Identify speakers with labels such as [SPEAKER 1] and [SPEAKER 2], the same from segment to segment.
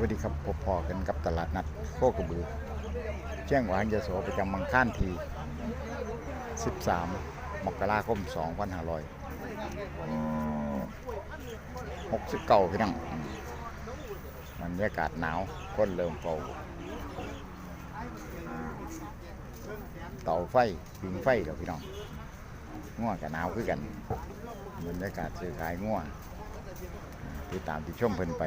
[SPEAKER 1] วัสดีครับพบพอกันกับตลาดนัดโคกระบือเชียงหวานยโสประจำมังค่านที 13 มกราคม 2500 69พี่น้องบรรยากาศหนาวคนเริ่มเฝ้าเตาไฟปิงไฟแล้วพี่น้องง่วกับหนาวคือกันบรรยากาศซื้อขายง่วติดตามที่ชมเพิ่นไป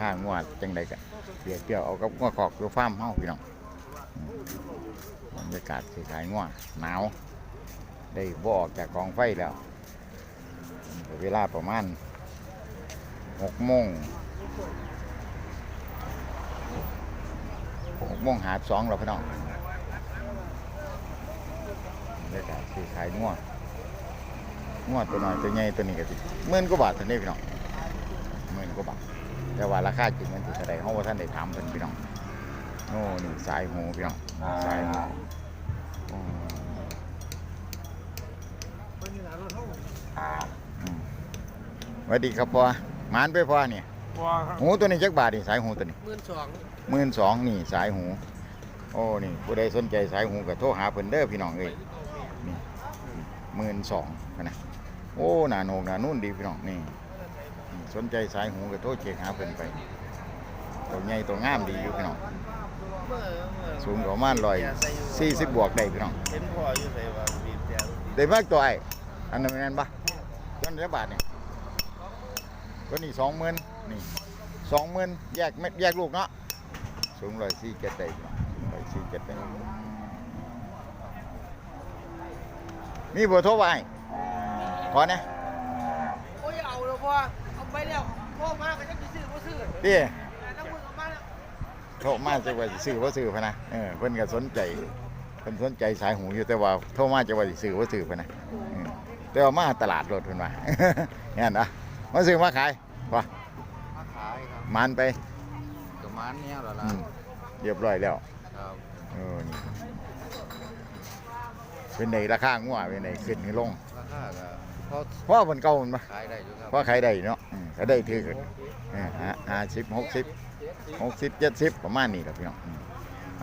[SPEAKER 1] ข้างง่วจังใดกันเปรียบเทียบเอากับง่วขอกตัวฟาร์มเฮาพี่น้องบรรยากาศซื้อขายง่วหนาว ได้บออกจากกองไฟแล้ว เวลาประมาณหกโมงหกโมงหาสองเราพี่น้องบรรยากาศซื้อขายง่วง่วตัวน้อยตัวใหญ่ตัวนี้ก็สิหมื่นกว่าบาทเท่านี้พี่น้องหมื่นกว่าบาท แต่ว่าราคาจริงมันถือเท่าไรเขาว่าท่านได้ถามเพิ่นพี่น้องโอ้นี่สายหูพี่น้องสายหูอ๋ออืมสวัสดีครับพ่อหมานไปพ่อเนี่ย
[SPEAKER 2] ว้าครับ
[SPEAKER 1] หูตัวนี้จักบาทนี่สายหูตัวนี้
[SPEAKER 2] หมื่นสอง
[SPEAKER 1] หมื่นสองนี่สายหู โอ้นี่ผู้ใดสนใจสายหูก็โทรหาเพิ่นเด้อพี่น้องเอ้ยนี่หมื่นสองนะโอ้หนาโหนกหนานุ่นดีพี่น้องนี่นี่ สนใจสายหูก็โทรเช็คหาเพิ่นไป ตัวใหญ่ตัวงามดีอยู่พี่น้อง
[SPEAKER 2] เมื่อเมื่อ
[SPEAKER 1] สูงประมาณร้อยสี่สิบบวกได้พี่น้อง
[SPEAKER 2] เห็นพ่ออยู่ใส่ว่าบีบแต่
[SPEAKER 1] ได้มากตัวไอ้อันนั้นเป็นไงปะต้นละบาทนี่ตัวนี้สองหมื่นนี่สองหมื่นแยกเม็ดแยกลูกเนาะสูงร้อยสี่เจ็ดได้ร้อยสี่เจ็ดได้มีเบอร์โทรไว้ขอเนี่ย
[SPEAKER 2] โอ้ยเอาแล้วพ่อเอา ไปแล้วพ่อมาก็จะไปซื้อบ่ซื้อ
[SPEAKER 1] พี่
[SPEAKER 2] น้ำมือกับมาแล้ว
[SPEAKER 1] โทรมาจะว่าสิซื้อว่าซื้อพะนะเออเพิ่นก็สนใจเพิ่นสนใจสายหูอยู่แต่ว่าโทรมาจะว่าสิซื้อว่าซื้อพะนะเออแต่ว่ามาตลาดรถเพิ่นว่าเนี่ยนะมาซื้อมาขายว่
[SPEAKER 2] มาขายครับ
[SPEAKER 1] มันไป
[SPEAKER 2] ประมาณเนี้ยเหรอ
[SPEAKER 1] อื
[SPEAKER 2] ล่ะ
[SPEAKER 1] มเรียบร้อยแล้ว
[SPEAKER 2] ครับ
[SPEAKER 1] เออนี่เป็นในราคางัวเป็นในขึ้นขึ้นลง
[SPEAKER 2] ราคาก็พอ
[SPEAKER 1] เพราะมันเก่ามันปะ
[SPEAKER 2] ขายได้อยู่ครับ
[SPEAKER 1] เพราะขายได้เนาะอืม ก็ได้ถือกันห้าสิบหกสิบหกสิบเจ็ดสิบประมาณนี้แหละพี่น้อง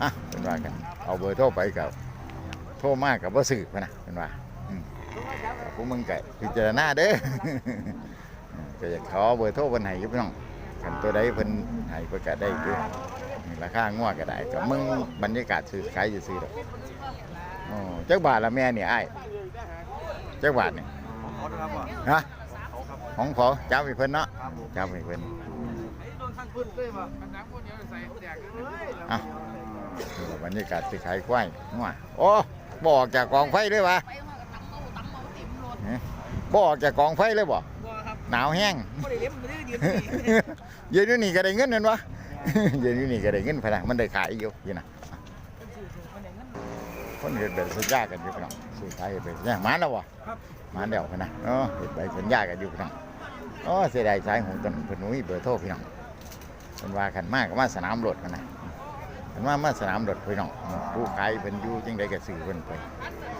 [SPEAKER 1] อะเป็นว่ากันเอาเบอร์โทรไปกับโทรมากกับว่าสื่อพะนะเป็นว่าอืมกับผู้มึงไก่พิจารณาเด้อก็อยากขอเบอร์โทรเพิ่นให้อยู่พี่น้องกันตัวใดเพิ่นให้เพิ่นก็ได้อยู่นี่ราคางัวก็ได้กับมึงบรรยากาศซื้อขายจะซื้อดอกโอ้จักบาทละแม่เนี่ยไอ้ายจักบาทเนี่ยฮะ
[SPEAKER 2] ขาครับ
[SPEAKER 1] ของขอจ้าไปเพิ่นเนาะ
[SPEAKER 2] ครับผม
[SPEAKER 1] จ้าไปเพิ่น
[SPEAKER 2] โดนทางพื้นเลยว่ะน้ำคนเดียวใส่แดกเลย
[SPEAKER 1] อะนี่ก็บรรยากาศสิขายควายงัวโอ้บออกจากกองไฟเลยวะ
[SPEAKER 3] ไปมาก็ตำเอาตำเอาเต็มรถ
[SPEAKER 1] ฮะบออกจากกองไฟเลยบ่
[SPEAKER 2] บ่ครับ
[SPEAKER 1] หนาวแห้ง
[SPEAKER 2] บ่ได้เลี้ยงบ่ได้ยืนนี่
[SPEAKER 1] ยืนอยู่นี่ก็ได้เงินนั่นวะยืนอยู่นี่ก็ได้เงินพะนะมันได้ขายอยู่ยี่นะคนเห็นแบบสัญญากันอยู่พี่น้อง ซื้อขายเฮ็ดแบบสัญญามาแล้ววะ
[SPEAKER 2] ครับ
[SPEAKER 1] มาแล้วพะนะเออเห็นใบสัญญากันอยู่พี่น้องโอ้เสียดายสายหูต้นเพิ่นมีเบอร์โทรพี่น้องเพิ่นว่ากันมากก็มาสนามรถกันนะเพิ่นว่ามาสนามรถพี่น้องผู้ขายเพิ่นอยู่จังไดก็ซื้อเพิ่นไป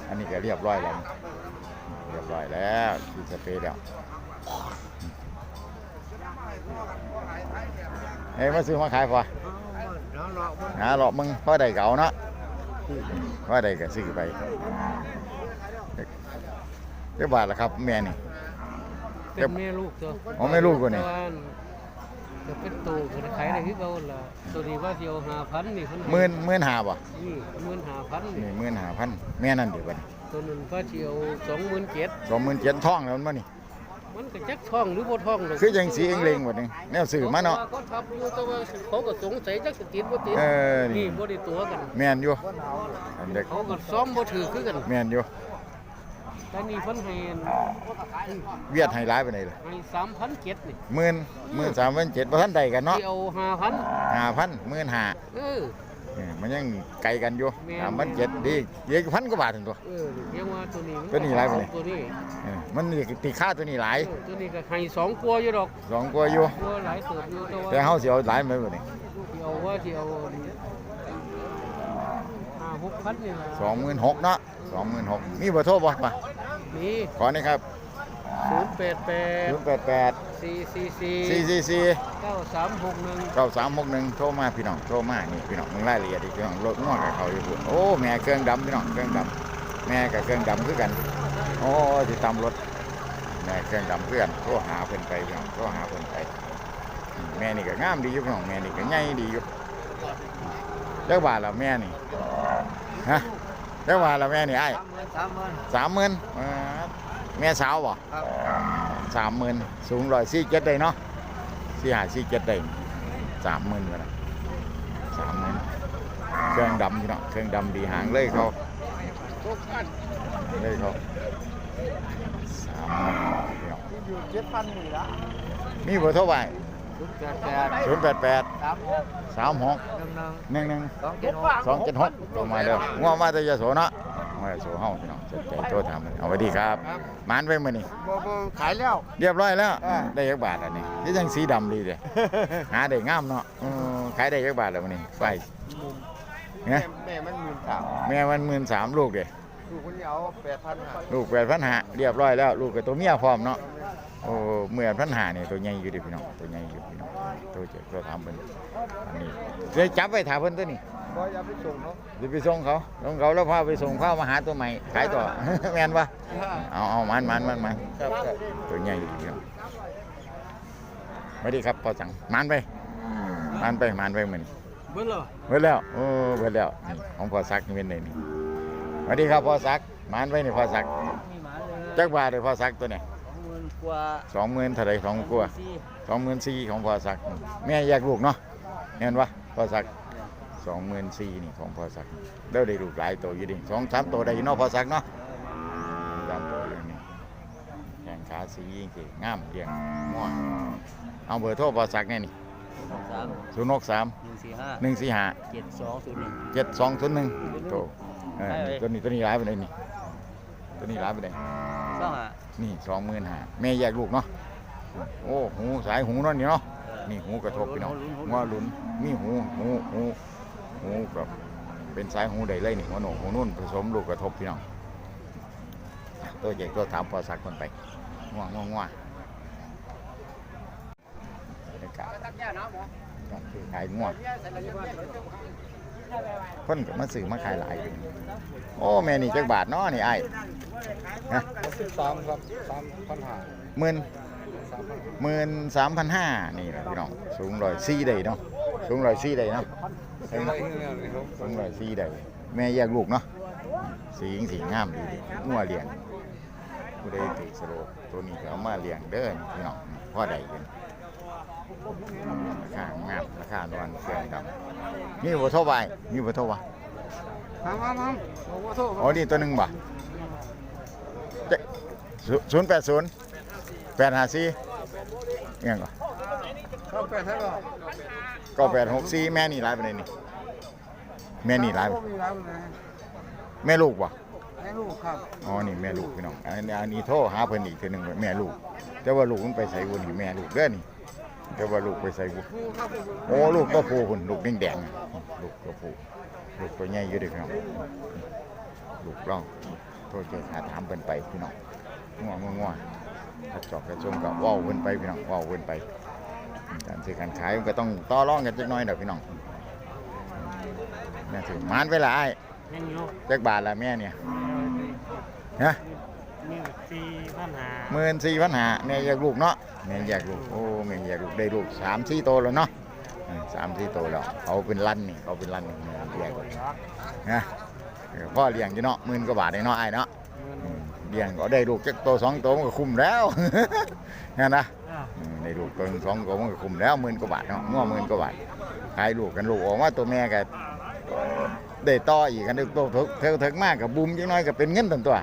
[SPEAKER 1] อันนี้ก็เรียบร้อยแล้วเรียบร้อยแล้วที่สเปรย์แล้วเฮ้ยมาซื้อมาขายพอ
[SPEAKER 2] แล้วรอบ่
[SPEAKER 1] หาหลอกมึงพอได้เก่าเนาะ พอได้ก็ซื้อไปเรียบบาทละครับแม่นี่
[SPEAKER 4] เป็นแม่ลูกตัว
[SPEAKER 1] อ๋อแม่ลูกตัวนี้
[SPEAKER 4] แต่ว่าจะเป็นตัวก็ขายได้คือเก่าล่ะตัวนี้ว่าสิเอา5,000นี่เพิ่นให้
[SPEAKER 1] หมื่นหมื่นหาบ่
[SPEAKER 4] นี่15,000
[SPEAKER 1] นี่
[SPEAKER 4] นี่
[SPEAKER 1] หมื่นหาพันแม่นั่นเดี๋ยวบัดนี้
[SPEAKER 4] ตัวนั้นว่าสิเอา27,000
[SPEAKER 1] สองหมื่นเจ็ดท่องแล้วมันบ่นี่
[SPEAKER 4] มันก็จักท้องหรือบ่ท้องดอก
[SPEAKER 1] คือจังสีเองเลงหมดนี่แนวซื้อมาเนาะ
[SPEAKER 4] เขาทับอยู่แต่ว่าเขาก็สงสัยจักสิติดบ่ติด
[SPEAKER 1] เออนี่
[SPEAKER 4] นี่บ่ได้ตัวกัน
[SPEAKER 1] แม่นอยู่อันเด็ก
[SPEAKER 4] เขาก็ซ้อมบ่ถือคือกัน
[SPEAKER 1] แม่นอยู่
[SPEAKER 4] แต่นี่เพิ่นให้
[SPEAKER 1] เวียดให้ร้ายไปไหนเลย
[SPEAKER 4] ให้3,700นี่
[SPEAKER 1] หมื่นหมื่นสามพันเจ็ดพันใดกันเนาะ
[SPEAKER 4] สิเอา5,000
[SPEAKER 1] ห้าพันหมื่นห้า
[SPEAKER 4] เออ
[SPEAKER 1] มันยังไกลกันอยู่
[SPEAKER 4] แม่น
[SPEAKER 1] สามพันเจ็ดดีเยอะพันกว่าบาทถึงตัว
[SPEAKER 4] เออเรียกว่าตัวนี้มั
[SPEAKER 1] ตัวนี้หลายปานใด
[SPEAKER 4] ตัวนี้
[SPEAKER 1] เออมันนี่ตีค่าตัวนี้หลาย
[SPEAKER 4] เออตัวนี้ก็ให้สองกลัวอยู่ดอก
[SPEAKER 1] สองกว่าอยู่
[SPEAKER 4] กลัวหลายเติบอยู่แต่ว่า
[SPEAKER 1] แต่เฮาสิเอาหลายไหมบ่นี่
[SPEAKER 4] ที่เอาว่าที่เอาห้าหกพันนี่ละ
[SPEAKER 1] สองหมื่นหกเนาะสองหมื่นหกมีเบอร์โทรบ่ป่ะ
[SPEAKER 4] นี่
[SPEAKER 1] ขอนี่ครับ
[SPEAKER 4] ศูนย์แปดแปด
[SPEAKER 1] ศูนย์แปดแปด
[SPEAKER 4] สี่สี่สี่
[SPEAKER 1] สี่สี่สี่
[SPEAKER 4] เก้าสามหกหนึ่ง
[SPEAKER 1] เก้าสามหกหนึ่งโทรมาพี่น้องโทรมานี่พี่น้องมึงรายละเอียดอีกพี่น้องรถง่วงกับเขาอยู่พุ่นโอ้แม่เครื่องดำพี่น้องเครื่องดำแม่กับเครื่องดำคือกัน โอ้ที่ตามรถแม่เครื่องดำเพื่อนโทรหาเพิ่นไปพี่น้องโทรหาเพิ่นไปอืมแม่นี่ก็งามดีอยู่พี่น้องแม่นี่ก็ใหญ่ดีอยู่เจ้าบาทละแม่นี่ฮะเจ้าบาทละแม่นี่ไอ้
[SPEAKER 2] สามหมื่นสามหมื่น
[SPEAKER 1] สามหมื่น แม่สาวบ่
[SPEAKER 2] ครับ
[SPEAKER 1] สามหมื่นสูงร้อยสี่เจ็ดได้เนาะสี่หาสี่เจ็ดได้สามหมื่นกันนะสามหมื่นเครื่องดำพี่น้องเครื่องดำดีหางเลยเขาเลยเขาสามหมื่นพี่น้อง
[SPEAKER 2] อยู่เจ็ดพันหนึ่งละ
[SPEAKER 1] มีเบอร์โทรไป
[SPEAKER 2] ศูนย์แปดแปด
[SPEAKER 1] ศูนย์แปดแปด
[SPEAKER 2] สามหก
[SPEAKER 1] สามหก
[SPEAKER 2] หนึ่งหนึ่ง
[SPEAKER 1] หนึ่งหนึ่ง
[SPEAKER 2] สองเจ็ดหก
[SPEAKER 1] สองเจ็ดหกโทรมาเด้อง่วงมาแต่ยาโสเนาะ มาแต่ยาโสเฮาพี่น้องสนใจโทรถามเลยเอาไว้ดีครับหมานไปมื้อนี้
[SPEAKER 2] บ่บ่ขายแล้ว
[SPEAKER 1] เรียบร้อยแล้ว
[SPEAKER 2] อ่า
[SPEAKER 1] ได้ยักบาทอันนี้นี่ยังสีดำดีเลยหาได้งามเนาะเออขายได้ยักบาทแล้ววันนี้ไฟเนี่ย
[SPEAKER 2] แม่มันหมื่นสาม
[SPEAKER 1] แม่มันหมื่นสามลูกเด้
[SPEAKER 2] ลูกคนนี้เอาแปดพันห้า
[SPEAKER 1] ลูกแปดพันหาเรียบร้อยแล้ว ลูกกับตัวเมียพร้อมเนาะโอ้เมื่อพันหานี่ตัวใหญ่อยู่เดิพี่น้องตัวใหญ่อยู่พี่น้องตัวเจ็บตัวทำเพิ่นอันนี้เลยจับไปถามเพิ่นตัวนี้
[SPEAKER 2] บ่อย่าไปส่งเขา
[SPEAKER 1] เดี๋ยวไปส่งเขาส่งเขาแล้วพาไปส่งเข้ามาหาตัวใหม่ ขายต่อ แม่นปะเอาเอามันมันมันมัน
[SPEAKER 2] ครับครับ
[SPEAKER 1] ตัวใหญ่อยู่พี่น้องไม่ดีครับพอสั่งมันไปมันไปมันไปเหมือน
[SPEAKER 4] เบิ้ลเหรอ
[SPEAKER 1] เบิดแล้วโอ้เบิดแล้วนี่ของพ่อซักนี่เป็นเลยนี่สวัสดีครับพ่อซักมันไปนี่พ่อซัก
[SPEAKER 2] มีหมาเลย
[SPEAKER 1] จักบาทเลยพ่อซักตัวเนี่ย
[SPEAKER 2] สองหมื่นกว่า
[SPEAKER 1] สองหมื่นเท่าไรสองกว่า
[SPEAKER 2] สี่
[SPEAKER 1] สองหมื่นสี่ของพ่อซัก แม่แยกลูกเนาะเห็นปะพ่อซัก สองหมื่นสี่นี่ของพ่อซักเด้วได้ลูกหลายตัวอยู่ดิสองสามตัวได้อยู่เนาะพ่อซักเนาะสามตัวเลยนี่แขนขาสีจริงๆงามเรียงม่วงเอาเบอร์โทรพ่อซักแน่นี่
[SPEAKER 2] สาม
[SPEAKER 1] ศูนย์หกสาม
[SPEAKER 2] หนึ่งสี่ห้า
[SPEAKER 1] หนึ่งสี่ห้า
[SPEAKER 2] เจ็ดสองศูนย์หนึ่ง
[SPEAKER 1] เจ็ดสองศูนย์หนึ่งโตเออ
[SPEAKER 2] ได้เลย
[SPEAKER 1] ตัวนี้ตัวนี้ร้ายไปเลยนี่ตัวนี้ร้ายไปเลย
[SPEAKER 2] สองห้า
[SPEAKER 1] นี่สองหมื่นห้าแม่แยกลูกเนาะโอ้หูสายหูเนั่นนี่เนาะนี่หูกระทบพี่น้องหัวหลุนมีหูหูหู หูแบบเป็นสายหูใดเลยนี่หัวโหนกหัวนุ่นผสมลูกกระทบพี่น้องตัวเจ็กตัวถามพอสักคนไปง่วงง่วงง่วงบรรยากาศการซื้อขายง่วงคนก็มาซื้อมาขายหลายอยู่โอ้แม่นี่จักบาทเนาะนี่ไอ้ฮะ
[SPEAKER 2] สิบสามครับสามพันห้า
[SPEAKER 1] หมื่น
[SPEAKER 2] สามพัน
[SPEAKER 1] หมื่นสามพันห้านี่แหละพี่น้องสูงร้อยสี่ได้เนาะสูงร้อยสี่ได้เนาะ สูง
[SPEAKER 2] อะไรเนี่ย
[SPEAKER 1] สงร้อยสี่ได้แม่แยกลูกเนาะสีหญิงสีงามดีดีงัวเลี้ยงผู้ใดติดสโลปตัวนี้ก็เอามาเลี้ยงเด้อพี่น้องพ่อใดกันราคางามราคานวลเฟื่องดำนี่บ่เท่าไหร่นี่บ่เท่าไหร่
[SPEAKER 2] มามามาบอกว่าโทษ
[SPEAKER 1] อ๋อนี่ตัวหนึ่งบ่ศูนย์แปดศูนย์แปดห้าสี่ยังก่อน
[SPEAKER 2] เข้าแปดให้ก่อน
[SPEAKER 1] ก็แปดหกสี่แม่นี่ร้ายไปเลยนี่ แม่นี่ร้ายไป
[SPEAKER 2] มีร้านเลย
[SPEAKER 1] แม่ลูกบ่
[SPEAKER 2] ให้ลูกครับ
[SPEAKER 1] อ๋อนี่แม่ลูกพี่น้องอันนี้อันนี้โทรหาเพิ่นอีกทีหนึงว่าแม่ลูก แต่ว่าลูกมันไปใส่บุญนี่แม่ลูกเด้อนี่แต่ว่าลูกไปใส่บุญ
[SPEAKER 2] ลูกครับ
[SPEAKER 1] โอ้ลูกก็ผูพุ่นลูกแดงๆน่ะลูกก็ผูลูกตัวใหญ่อยู่เด้อพี่น้องลูกเราโทรเจอหาถามเพิ่นไปพี่น้องง่วงง่วงกระจอกกระจงก็เว้าเพิ่นไปพี่น้องเว้าเพิ่นไปการซื้อการขายมันก็ต้องต่อรองกันจักหน่อยดอกพี่น้อง แม่ถือมานไปละอ้าย
[SPEAKER 4] ยังอยู่
[SPEAKER 1] จักบาทละแม่เนี่ยฮะ
[SPEAKER 4] นี่สี่พันหา
[SPEAKER 1] หมื่นสี่พันหาแม่แยกลูกเนาะแม่แยกลูกโอ้แม่แยกลูกได้ลูกสามสี่โตวแล้วเนาะเออสามสี่โตวแล้วเขาเป็นลั่นนี่เขาเป็นลั่นนี่แม่แยกลูกนะเออพ่อเลี้ยงอยู่เนาะหมื่นกว่าบาทได้เนาะไอ้ายเนาะอืมเลี้ยงก็ได้ลูกจักโตวสองโตวมันก็คุ้มแล้วนั่นนะอืมได้ลูกตัวหนึ่งสองโตวมันก็คุ้มแล้วหมื่นกว่าบาทเนาะง้อหมื่นกว่าบาทขายลูกกันลูกออกมาตัวแม่ก็ ได้ต่ออีกกันได้โตเถิกเถิกเถิกมากกับบุมจังน้อยก็เป็นเงินตันตัว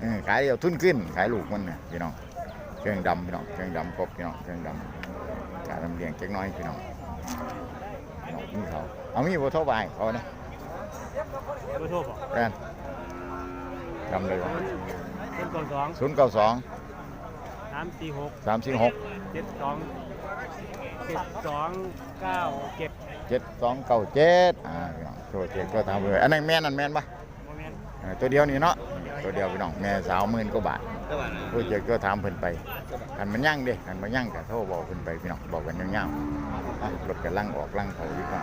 [SPEAKER 1] เออขายเดียวทุนขึ้นขายลูกมันเนี่ยพี่น้องเครื่องดำพี่น้องเครื่องดำครบพี่น้องเครื่องดำการลำเลียงเจ๊กน้อยพี่น้องพี่น้องมีเขาเอามีบัวโทบายเขาเนี่ย
[SPEAKER 4] เบอร์โทรบอก
[SPEAKER 1] แฟนจำเลยวะ
[SPEAKER 4] เป็นก่อนสอง
[SPEAKER 1] ศูนย์เก้าสอง
[SPEAKER 4] สามสี่หก
[SPEAKER 1] สามสี่หก
[SPEAKER 4] เจ็ดสองเจ็ดสองเก้าเจ็ด
[SPEAKER 1] เจ็ดสองเก้าเจ็ดอ่า พี่น้องโทรเจ็ดก็ทำเลยอันนั้นแม่นอันแม่นปะ
[SPEAKER 4] โมเมนต์
[SPEAKER 1] เออตัวเดียวนี่เนาะตัวเดียวพี่น้องแม่สาวหมื่นกว่าบาทผู้เจอก็ถามเพิ่นไปอันมันยั่งเด้อันมันยั่งก็โทรบอกเพิ่นไปพี่น้องบอกกันยาวๆอะรถกันลังออกลังเขาอยู่ก่อน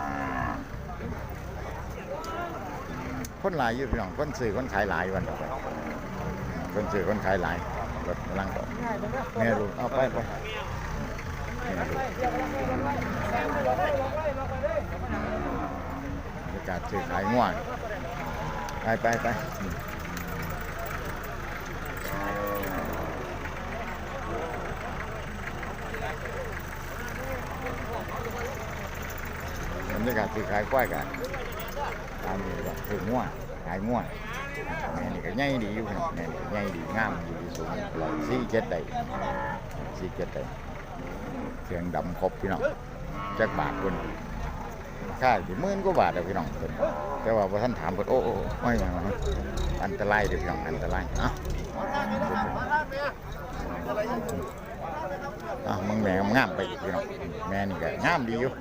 [SPEAKER 1] คนหลายอยู่พี่น้องคนซื้อคนขายหลายวันต่อไปคนซื้อคนขายหลายรถกำลังออกแม่ลูกเอาไปไปแม่ลูกบรรยา กาศซื้อขายง่วงไปไปไปบรรยากาศซื้อขายกล้วยกันตามนี้ว่าซื้อง่วงขายง่วงแม่นี่ก็ใหญ่ดีอยู่น้องแม่นี่ก็ใหญ่ดีงามอยู่ดีสูงร้อยสี่เจ็ดได้สี่เจ็ดได้เครื่องดำครบพี่น้องจักบาทคน ค่าอยู่หมื่นกว่าบาทเด้อพี่น้องเพิ่นแต่ว่าพอท่านถามเพิ่นโอ้โอ้ไม่หยังนะอันตรายเด้อพี่น้องอันตรายเอ้าอะมึงแม่งามไปอีกพี่น้องแม่นี่ก็งามดีอยู่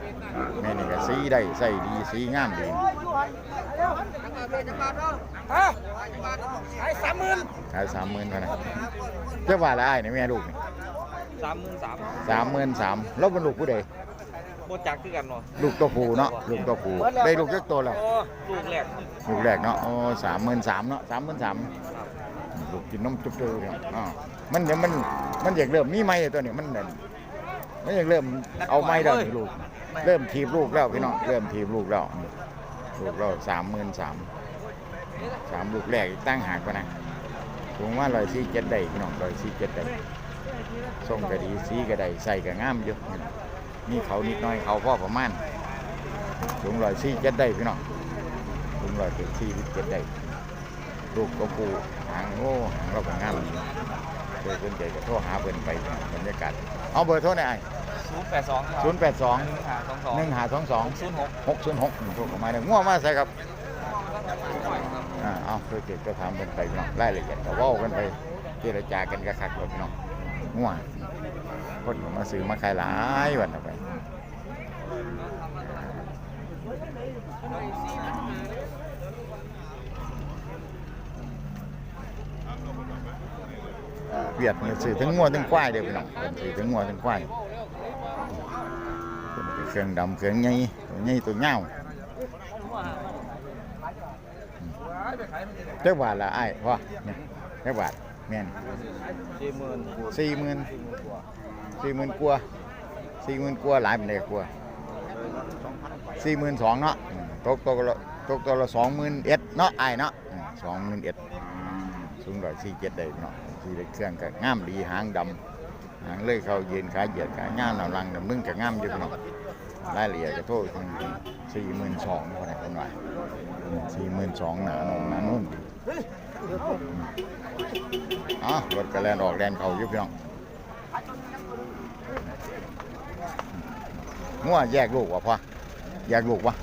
[SPEAKER 1] แม่นี่ก็สีได้ใส่ดีสีงามดี
[SPEAKER 2] ฮะขายสามหมื่น
[SPEAKER 1] ขายสามหมื่นเท่านั้นเจ้าว่าละอ้ายนี่แม่ลูกนี่
[SPEAKER 2] สามหมื่นสาม
[SPEAKER 1] สามหมื่นสามแล้วเป็นลูกผู้ใด
[SPEAKER 2] โคจักคือกันเนาะ
[SPEAKER 1] ลูกตัวผู้เนาะลูกตัวผู้ได้ลูกจักตัวแล้ว
[SPEAKER 2] โอ้ลูกแรก
[SPEAKER 1] ลูกแรกเนาะโอ้สามหมื่นสามเนาะสามหมื่นสามลูกกินนมจุ๊บเจอเนี่ยอ๋อมันเดี๋ยวมันมันอยากเริ่มมีไม้ตัวนี้มันนั่นมันอยากเริ่มเอาไม้แล้วนี่ลูก เริ่มทีบลูกแล้วพี่น้องเริ่มทีบลูกแล้วลูกเราสามหมื่นสามสามลูกแรกอีกตั้งหากกว่านะสูงว่าร้อยสี่เจ็ดได้พี่น้องร้อยสี่เจ็ดได้ส่งก็ดีสีก็ได้ใส่ก็งามอยู่ นี่เขานิดหน้อยเขาพ่อประมาณสูงร้อยสี่เจ็ดได้พี่น้องสูงร้อยสี่เจ็ดได้ลูกก็ปูหางโง่หางเราก็งามดีเจอเพื่อนใจก็โทรหาเพื่อนไปบรรยากาศเอาเบอร์โทรหน่อย
[SPEAKER 2] ศูนย์แปดสอง
[SPEAKER 1] ศูนย์แปดสอง
[SPEAKER 2] หนึ่งหาสองสอง
[SPEAKER 1] หนึ่งหาสองสอง
[SPEAKER 2] ศูนย์หก
[SPEAKER 1] หกศูนย์หกโทรเข้ามาเนี่ยง่วงมาใส่ครับอ่าเอาเพื่อเจ็ดก็ทำกันไปพี่น้องรายละเอียดก็เว่ากันไปเจรจากันกระคักรถพี่น้องง่วงคนก็มาซื้อมาขายหลายวันเอาไป เวียดเนี่ยซื้อทั้งงัวทั้งควายเด้อพี่น้องเพิ่อทั้งงัวทั้งควายเครื่องดำเครื่องใหญ่ตัวใหญ่ตัวเงาเจ้าบาทละไอ้พ่อเนี่ยเจ้าบาทแม่น
[SPEAKER 2] สี่หมื่น
[SPEAKER 1] สี่หมื่นสี่หมื่นกว่าสี่หมื่นกว่าหลายเป็นไดกว่าสี่หมื่นสองเนาะ ตกตัวละตกตัวละสองหมื่นเอ็ดเนาะไอ้เนาะสองหมื่นเอ็ดสูงร้อยสี่เจ็ดได้เนาะสี่เครื่องก็งามดีหางดำหางเลยเขายืนขาเหยียดขางามนำลังดำมึงก็งามอยู่พี่น้องรายละเอียดก็โทษสี่หมื่นสองคนไหนคนไหนสี่หมื่นสองหนาโนหนานุ่นอ๋อรถกระแลนออกแลนเขายุบย่องงัวแยกลูกวะพ่อแยกลูกวะ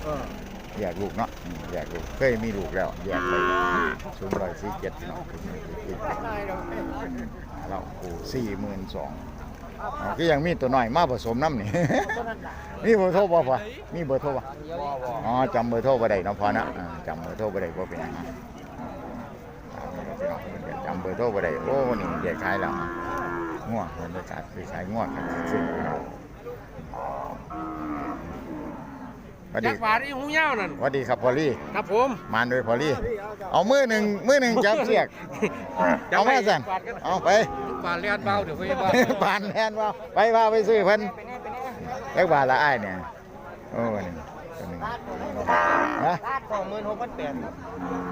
[SPEAKER 1] แยากลูกเนาะอืมแยกลูกเคยมีลูกแล้วแยากไปสูงร้อยสี่เจ็ดเนาะเราโอ้สี่หมื่นสองก็ยังมีตัวน้อยมาผสมน้ำนี่มีเบอร์โทรบ่พอมีเบอร์โทรบ่อ๋อจำเบอร์โทรบ่ได้เนาะพอนะอ่าจำเบอร์โทรบ่ได้บ่เป็นหยังนะจำเบอร์โทรบ่ได้โอ้นี่เด็กขายแล้วอะง่วงบรรยากาศคือขายง่วงกันซึ่งส วัสดี
[SPEAKER 2] จักบาทอีหูยาวนั่น
[SPEAKER 1] สวัสดีครับพอลลี่
[SPEAKER 2] ครับผม
[SPEAKER 1] มานโดยพอลลี่ เอามือหนึ่งมือหนึ่งจับเสียก เอาแม่สั่นเอาไป
[SPEAKER 4] ปานเลียนเบาเดี๋ยวไปบ้า
[SPEAKER 1] บานแทนว่าไปว่าไปซื้อเพิ่นเล็กบาทละอ้ายเนี่ยโอ้นี่ตัวหนึ่งนะ
[SPEAKER 2] สองหมื่นหกพันแปด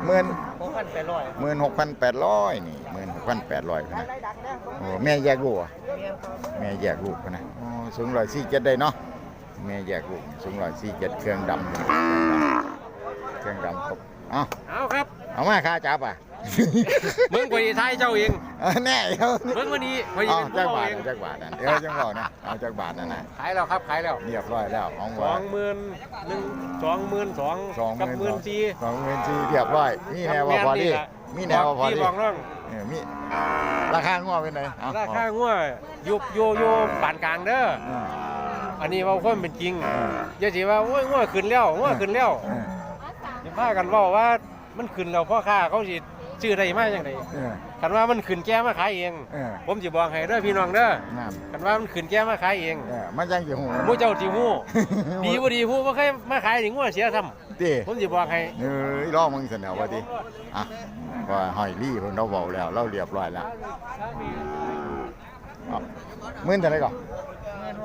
[SPEAKER 1] หมื่น
[SPEAKER 2] หกพันแปดร้อย
[SPEAKER 1] หมื่นหกพันแปดร้อยนี่หมื่นหกพันแปดร้อยนะโอ้แม่แยกลูกเหรอะแม่แยกลูกนะโอ้สูงร้อยสี่เจ็ดได้เนาะ แม่แยกลูกสูงร้อยสี่เจ็ดเครื่องดำเครื่องดำครบเอา
[SPEAKER 2] เอาครับ
[SPEAKER 1] เอามาค่าจับอะ
[SPEAKER 2] เมืองกวยไทยเจ้าเอง
[SPEAKER 1] เอาแน่เอา
[SPEAKER 2] เมืองวันนี้กวย
[SPEAKER 1] เอา
[SPEAKER 2] เป็น
[SPEAKER 1] จั
[SPEAKER 2] ผู้
[SPEAKER 1] ก
[SPEAKER 2] เอา
[SPEAKER 1] บาท
[SPEAKER 2] เอง
[SPEAKER 1] จักบาทนั่นเออจังบอกนะเอาจักบาทนั่นนะ
[SPEAKER 2] ขายแล้วครับขายแล้ว
[SPEAKER 1] เรียบร้อยแล้วของ
[SPEAKER 2] ส
[SPEAKER 1] ว่า
[SPEAKER 2] องหมื่นหนึ่งสองหมื่นสอง
[SPEAKER 1] สอง
[SPEAKER 2] กับหมื่นสี่
[SPEAKER 1] สองหมื่นสี่เรียบร้อยมีแนวว่าพอดีมีแนวว่าพอ
[SPEAKER 2] ที่
[SPEAKER 1] ดี
[SPEAKER 2] รองร่อง
[SPEAKER 1] เออมีราคาง้อเป็นไงเอ
[SPEAKER 2] ราคางัวยุบโยโยปานกลางเด้อ
[SPEAKER 1] เออ
[SPEAKER 2] อันนี้เว่าความเป็นจริง
[SPEAKER 1] เออ
[SPEAKER 2] อย่าสิว่าโอ้ยงัวขึ้นแล้วงัวขึ้นแล้ว
[SPEAKER 1] เออ
[SPEAKER 2] อย่าพากันเว่าว่ามันขึ้นแล้วพ่อค้าเขาสิ
[SPEAKER 4] ชื่อได้มาจังได
[SPEAKER 1] เออ
[SPEAKER 4] คันว่ามันขึ้นแก้มาขายเอง
[SPEAKER 1] เออ
[SPEAKER 4] ผมสิบอกให้เด้อพี่น้องเด้อ
[SPEAKER 1] น้
[SPEAKER 4] คันว่ามันขึ้นแก้มาขายเองำ
[SPEAKER 1] เออมันยังสิหู
[SPEAKER 4] หมู่เจ้าสิฮู้ ดีบ่ดีฮู้บ่เคยมาขายนี่งัวเสียทำ
[SPEAKER 1] ติ
[SPEAKER 4] ผมสิบอกให้
[SPEAKER 1] เอ้ยรอมึงเสนอว่าดิอะว่าหอยลี่เพิ่นเราเว้าแล้ว เราเรียบร้อยแล้วเอาหมื่นเท่าไหร่ก่อน
[SPEAKER 2] เงินห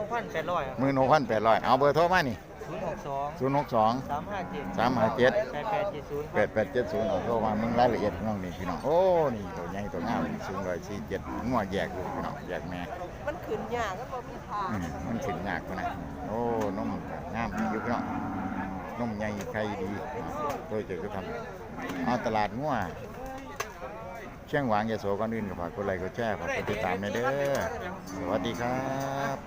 [SPEAKER 2] กพันแปดร้อย
[SPEAKER 1] หมื่นหกพันแปดร้อยเอาเบอร์โทรมานี่
[SPEAKER 2] ศูนย์หกสอง
[SPEAKER 1] ศูนย์หกสอง
[SPEAKER 2] สามห้าเจ็ด
[SPEAKER 1] สามห้าเจ็ด
[SPEAKER 2] แปดแปดเจ็ดศูนย์
[SPEAKER 1] แปดแปดเจ็ดศูนย์เอาโทรมามึงรายละเอียดพี่น้องนี่พี่น้องโอ้นี่ตัวใหญ่ตัวงามสูงร้อยสี่เจ็ดงัวแยกลูกพี่น้องแยกแม่
[SPEAKER 2] มันขึ้นยากก็บ่มีทาง
[SPEAKER 1] อืมมันขึ้นยากกว่านะโอ้นมงามดีอยู่พี่น้องนมใหญ่ไข่ดีตัวเจอก็ทำเอาตลาดงัวเชียงหวางยาโสก่อนอื่นกับฝากกดไลค์กดแชร์ฝากกดติดตามในเด้อสวัสดีครับ